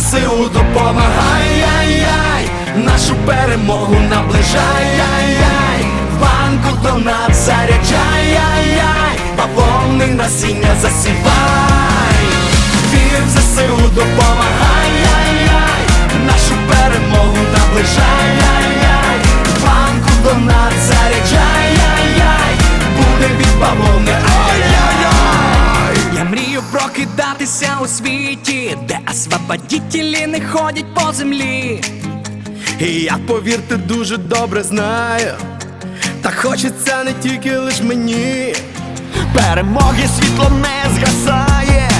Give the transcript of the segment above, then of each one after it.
ЗСУ допомагай, яй-яй, нашу перемогу наближай, яй-яй, в банку донат заряджай, яй-яй, бавовни насіння засівай, вір в ЗСУ допомагай, яй-яй, нашу перемогу наближай, яй-яй, в банку донат заряджай, яй-яй, буде від бавовни, ай-яй-яй. Прокидатися у світі, де освободітелі не ходять по землі. І я, повірте, дуже добре знаю. Та хочеться не тільки лиш мені. Перемоги світло не згасає,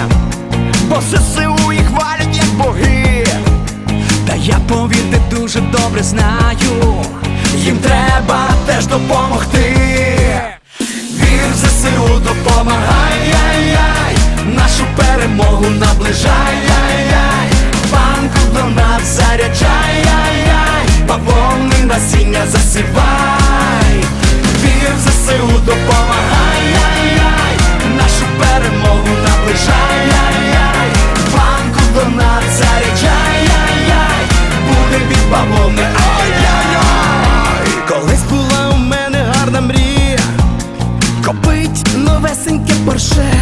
бо ЗСУ їх валять як боги. Та я повірте дуже добре знаю. Їм треба теж допомогти. Вір допомагай, яй-яй, нашу перемогу наближай, яй-яй, банку донат заряджай, яй-яй, бавовни насіння засівай. Вір в ЗСУ допомагай, яй-яй, нашу перемогу наближай, яй-яй, банку донат заряджай, яй-яй, буде від бавовни, ай-яй-яй. Колись була у мене гарна мрія, копить новесеньке порше.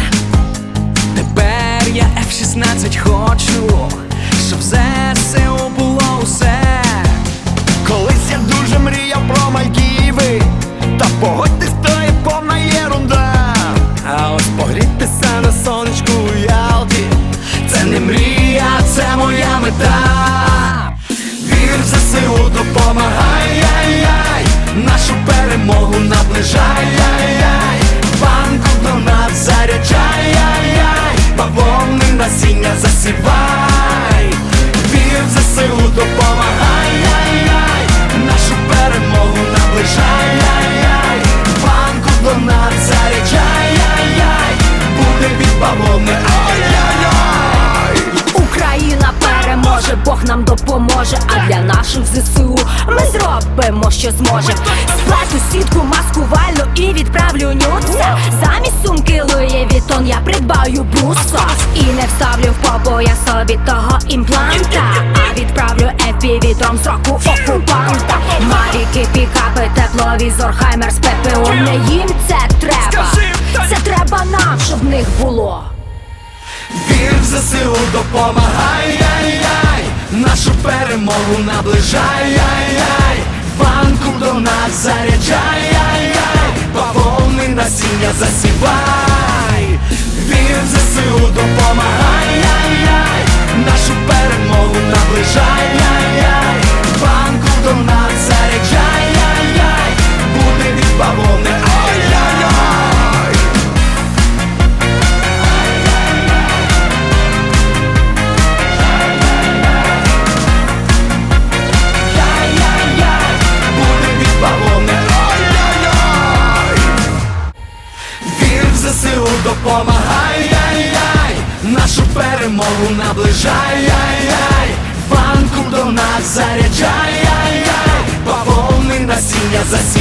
Нам допоможе. А для наших ЗСУ ми зробимо, що зможем. Сплету сітку маскувальну і відправлю нюца. Замість сумки Луї Вітон я придбаю буса І не вставлю в попу я собі того імпланта. А відправлю епівітром з року окупанта. Мавіки, пікапи, тепловізор, хаймер з ППО. Не їм це треба. Це треба нам, щоб в них було. Вір в ЗСУ Нашу перемогу наближай, яй-яй Банку до нас заряджай, яй-яй Бавовни насіння засівай. Вір ЗСУ допомагай, яй-яй Нашу перемогу наближай, яй-яй Допомагай, яй-яй Нашу перемогу наближай, яй-яй Банку до нас заряджай, яй-яй Поповни насіння засівай